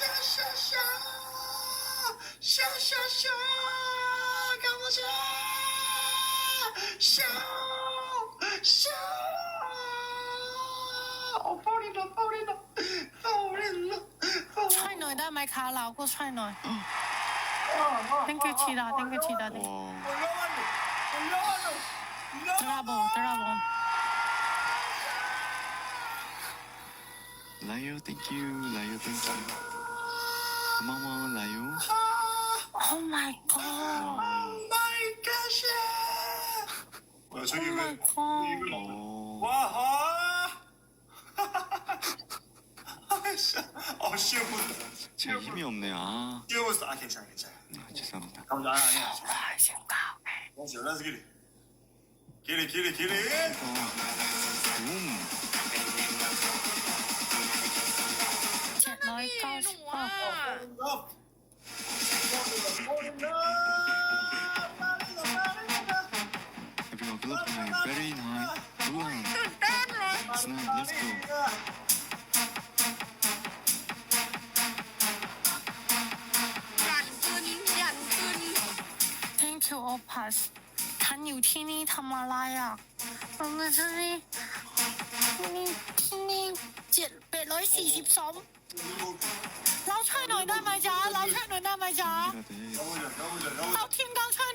Very 下下下下下下，跟我下下下。我抱你了，抱你了，抱你了，抱你 ช่วยหน่อยได้ไหมคะเราก็ช่วยหน่อย 了。 thank you ชีดา thank you ชีดา thank you 哇，我绕了，我绕 어마어마하나요? 아, 오 마이 갓. 아, 오 마이 갓. 어. 와, 저기 왜? 아, 어. 와하. 아, 씨. 어, 씨. 제 힘이 없네요. 아, 시험부터 아 괜찮아 괜찮아. 네, 죄송합니다. 감사 아 아니야. 안녕하십니까. 연습 연습 기리 기리 기리 기리. 어, 어. 음. อยเก้าหสินูบอะ Up. everyone good luck tonight. Very nice. Good luck. ตื่นเต้นเลย Tonight, let's go. หยันขึ้นหยันขึ้น thank you opus ท่านอยู่ที่นี่ทำอะไรอะเรามาที่นี่ที่นี่ที่นี่เจ็ดแปดร้อยสี่สิบสอง เราช่วยหน่อยได้ไหมจ๊ะเราช่หน่อยได้ไหมจ๊ะ เอาทีมเราช่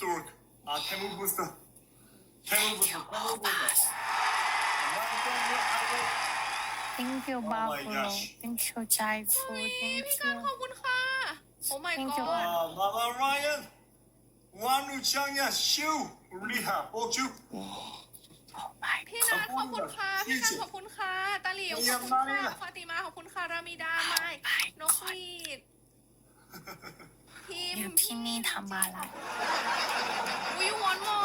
No booster work. 아 태무 부스터. 태무 부스터. 태무 부스터. thank you my buffalo gosh. thank you jai fu อุ๊ย thank พี่การ you ขอบคุณค่ะ โอ้ my Thank you. god 아 마마 라이언. 완우장야 슈. 리하 뽀쭈. 와, oh my พี่นัทขอบคุณค่ะ พี่การขอบคุณค่ะ ตาหลิวขอบคุณค่ะฟาติมาขอบคุณค่ะรามิดาไม้นกหวีด พิมอยู่ที่นี่ทำอะไรวิวอนหมอ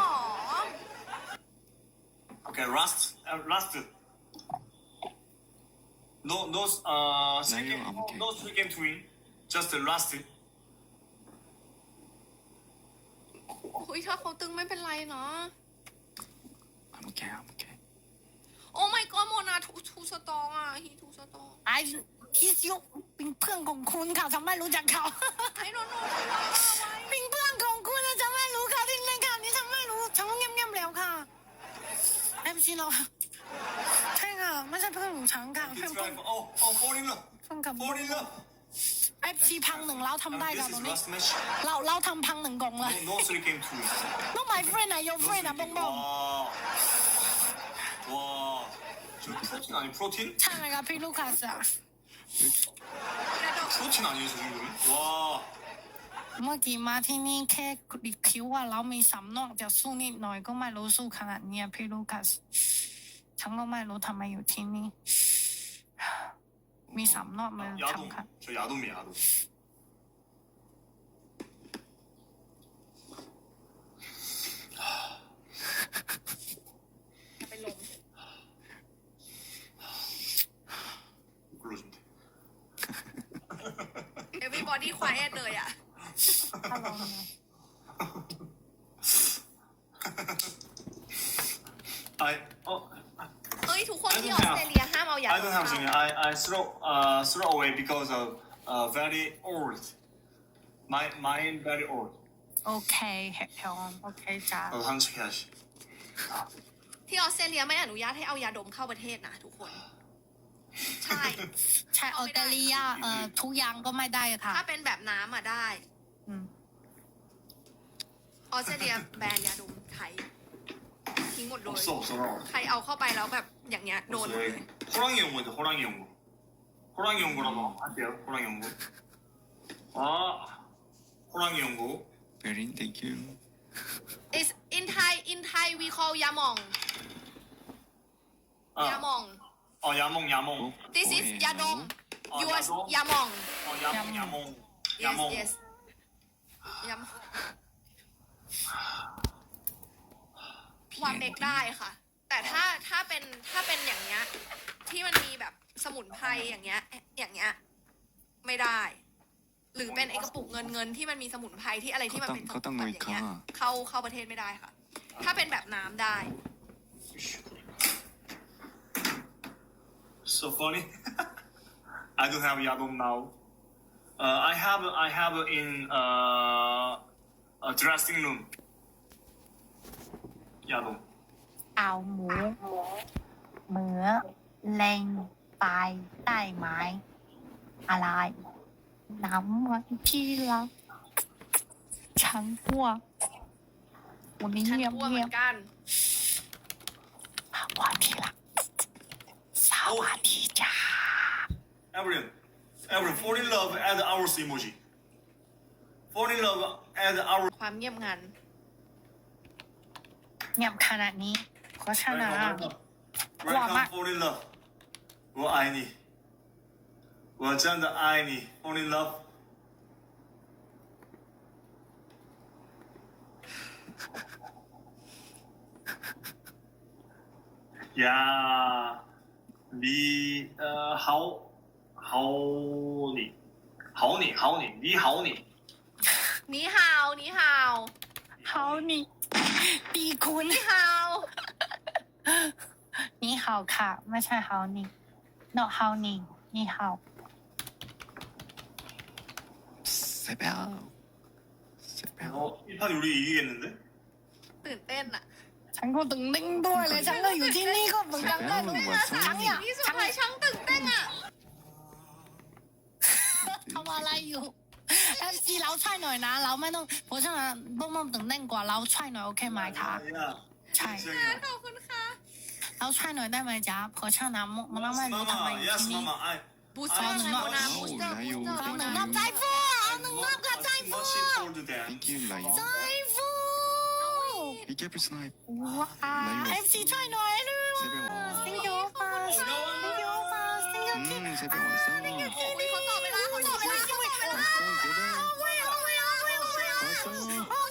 Okay, last, uh, last. No, no, uh, three No, game, I'm okay. no three game to win. Just the last. อุ้ยถ้าเขาตึงไม่เป็นไรเนาะ I'm okay, I'm okay. โอ้ my god โมนาทูทูสตองอะฮีทูสตองไอ้ที่ยก เป็นเพื่อนของคุณค่ะฉันไม่รู้จักเขา ไอ้โนโนทำว่าไว้ เป็นเพื่อนของคุณนะฉันไม่รู้ค่ะที่เล่นข่าวนี้ฉันไม่รู้ฉันเงียบๆแล้วค่ะเอฟซีเราใช่ค่ะไม่ใช่เพื่อนของฉันค่ะเพื่อน It's เพื่อน right. Oh, oh, fall in love. เพื่อนกับ Fall in love. เอฟซีพังหนึ่งเราทำ And ได้ this ค่ะตร is งนี้ last match. เราเราทำพังหนึ่งกล่องเลย No, no three game to win. น้อง my friend อะ your No friend three อะบง game. บง 와. 와. 저 프로틴 아니 프로틴? ใช่ไหมครับพี่ลูกค้าจ้ะ 프로틴 아니에요 저 정도면? 와. เมื่อกี้มาที่นี่แค่คิดว่าเรามีสำนอกจะสู้นิดหน่อยก็ไม่รู้สู้ขนาดเนี้ยพี่ลูกค้าฉันก็ไม่รู้ทำไมอยู่ที่นี่ มีสำนอกมา 야동. ทำค่ะ 저 야동이 야동. everybody quiet เลยอ่ะ ถ้าเราเนี่ย I oh เอ้ย ทุกคนที่ออสเตรเลียห้ามเอายา I don't have เข้า something. I I throw uh throw away because of uh very old. My mine very old. โอเคเฮฮอนโอเคจ้า 나도 한척해야지. ที่ออสเตรเลียไม่อนุญาตให้เอายาดมเข้าประเทศนะทุกคน ใช่ ใช่ออสเตรเลียเอ่อทุกอย่างก็ไม่ได้ค่ะ ถ้าเป็นแบบน้ำอ่ะได้ อืม ออสเตรเลียแบนยาดมไทยทิ้งหมดเลย 없어 없어. ใครเอาเข้าไปแล้วแบบอย่างเงี้ยโดนหมดเลย 호랑이 연구인데 호랑이 연구. 호랑이 연구라고 할게요. 호랑이 연구. 아 호랑이 연구. 베린, thank you. is in Thai in Thai we call ยาหมอง ยาหม 아, อง อ๋อยา this is ยาดม You are ยามอง อ๋อยามงยามงยา yes มง yes ยามองวางเกได้ค่ะ แต่ถ้าถ้าเป็นถ้าเป็นอย่างเงี้ย ที่มันมีแบบสมุนไพรอย่างเงี้ย อย่างเงี้ย ไม่ได้ หรือเป็นไอกระปุกเงินเงินที่มันมีสมุนไพรที่อะไรที่มันเป็นสมุนไพรอย่างเงี้ยเข้าเข้าประเทศไม่ได้ค่ะ ถ้าเป็นแบบน้ำได้ so funny. I don't have Yadon now. Uh, I have I have in uh, a dressing room. Yadon. เอาหมูเหมือเล็งไปใต้ไม้อะไรน้ำมันที่รัฉันกลัววันนี้เงียบเงียบกัน ความ our teacher. Everyone, everyone, fall in love at our emoji. Fall in love at our. ความเงียบงัน เงียบขนาดนี้ขอชนะ Welcome, fall in love. 我爱你，我真的爱你，fall in love. 呀。你呃，好，好你，好你，好你，你好你，你好，你好，好你，地坤，你好，你好卡，没猜好你，no 好你，你好，谁不要？谁不要？哦，他努有一个了的，对，对了。ันก็ตึงตึงด้วยเลย ฉันก็อยู่ที่นี่ก็เหมือนกันเลยฉันอยากพี่สุดท้ายฉันตึงเต้งอะทำอะไรอยู่เอฟซีเราช่วยหน่อยนะ เราไม่ต้องเพราะฉะนั้นบ้องบ้องตึงเต้นกว่าเราช่วยหน่อยโอเคไหมคะใช่ขอบคุณค่ะเราช่วยหน่อยได้ไหมจ๊ะเพราะฉะนั้นมันไม่รู้ทำไมที่นี่บูสเตอร์หนึ่งรอบบูสร์บูสเตอร์หนึ่งรอบใจฟูหนึ่งรอบกับใจฟูใจ get for snipe. Wow. Thank you. Thank you. Thank. Thank you. Thank you. Thank. Thank you. Thank. Thank you. Thank you. Thank you. Thank you. Thank you. Thank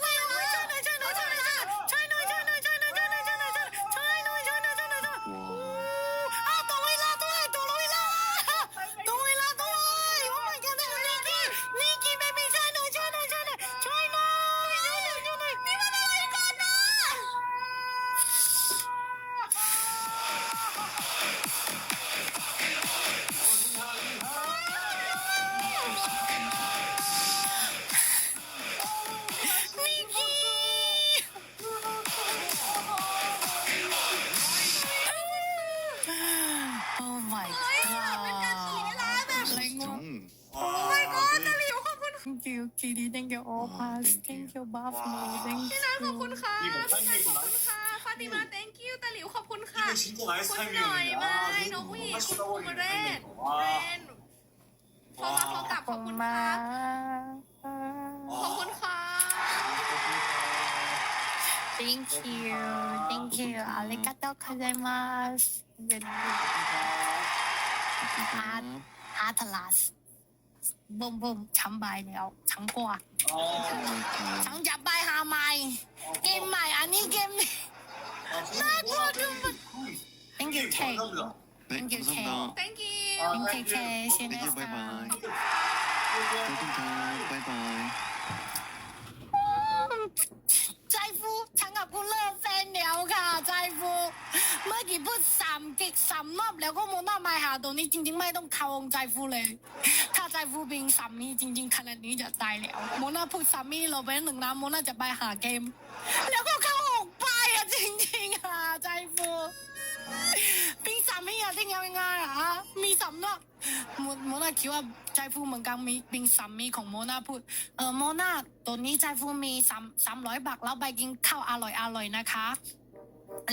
all pass. Thank you, Buffalo. Thank พี่นัทขอบคุณค่ะพี่ขอบคุณค่ะฟาติมา thank you ตาหลิวขอบคุณค่ะ 이거 คุณหน่อยมา스타임이거든 요. ไม้นกหวีคุณภูมิเรนเรนโทรศัพท์รกลับขอบคุณคมรัขอบคุณค่ะ Thank you. Thank you. อาริกาโตคาเซมาสเดนฮาร์ทฮาร์ทลัส ล้วช้ำกว่า 어. ช้ำจับใบหาใหม่เกมใหม่อันนี้เกมนี้ 나 Thank you K 네 감사합니다 thank you Thank you K see you 땡큐 next 바이바이 time 웰컴 바이바이 ใจฟูฉันกับคุณเลิกแฟนแล้วค่ะใจฟูเมื่อกี้พูดส ามกิกสามรอบแล้วก็โมน่ามาหาตรงนี้จริง ๆ ไม่ต้องเข้าองใจฟูเลย ถ้าใจฟูเป็นสามีจริง ๆขนาดนี้จะตายแล้วโมนาพูดสามีเราเป็นหนึ่งนะโมน่าจะไปหาเกม แล้วก็เข้าออกไปอะจริงๆค่ะใจฟูเป็นสามีอะที่ยังไงอะมีสำนักโมโมนาคิดว่าใจฟูเหมือนกันมีเป็นสามีของโมนาพูดเออโมนาตัวนี้ใจฟูมีสามสามร้อยบาทแล้วไปกินข้าวอร่อยอร่อยนะคะ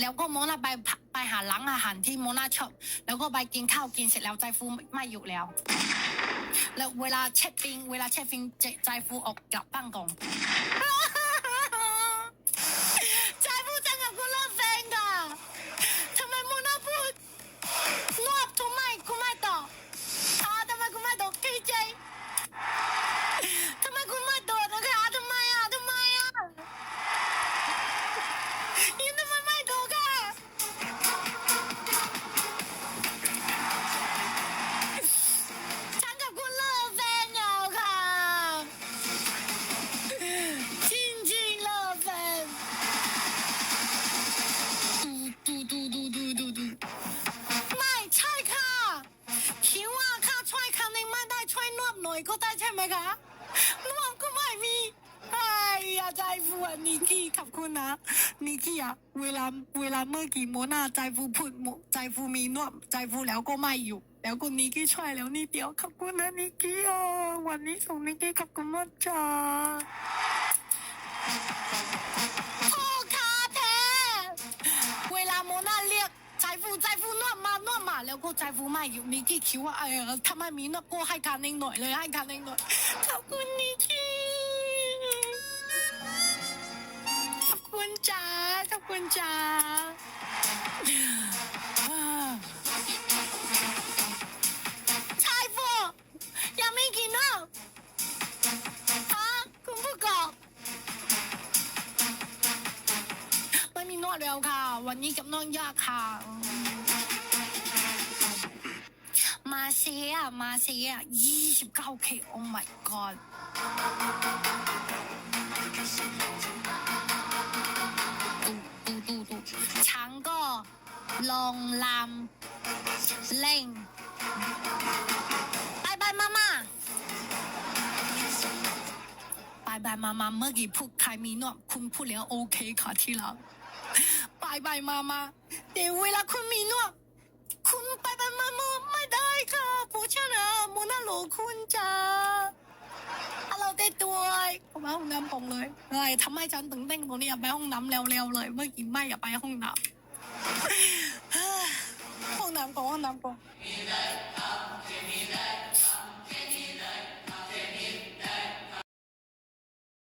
แล้วก็โมนาไปไปหาร้านอาหารที่โมนาชอบ แล้วก็ไปกินข้าวกินเสร็จแล้วใจฟูไม่ไม่อยู่แล้ว แล้วเวลาเช็คฟิงเวลาเช็คฟิงจใจฟูออกกลับบ้านก่อน นะนิกกี้อะเวลาเวลาเมื่อกี้โมนาใจฟูพูดใจฟูมีนวดใจฟูแล้วก็ไม่อยู่ แล้วคุณนิกกี้ช่วยแล้วนิดเดียวขอบคุณนะนิกกี้อะวันนี้ส่งนิกกี้ขอบคุณมากจ้าพ่อคาแท้เวลาโมนาเรียกใจฟูใจฟูนวดมานวดมาแล้วก็ใจฟูไม่อยู่นิกกี้คิดว่าเออถ้าไมมีนวดก็ให้คันเองหน่อยเลยให้คันเองหน่อยขอบคุณนิก คุณจ้าขอบคุณจ้าชายฟูยังไม่กินเนอะฮะคุณผู้กอบไม่มีนวดแล้วค่ะ วันนี้กับน้องยากค่ะ มาเซียมาเซียยี่สิบเก้าเค oh my god ลองลำเล่งบายบายมาม่าบายบายมาม่าเมื่อกี้พูดใครมีนวดคุณพูดแล้วโอเคค่ะที่รักบายบายมาม่าเดี๋ยวเวลาคุณมีนวดคุณบายบายมาม่าไม่ได้ค่ะผู้ชนะมูน่าโหลคุณจ้าฮัลโหลเต้ด้วยไปห้องน้ำผมเลยเฮ้ยทำไมฉันถึงเต้นตรงนี้อยากไปห้องน้ำเร็วๆเลย เมื่อกี้ไม่อยากไปห้องน้ำ ห้องน้ำก่อนห้องน้ำก่อน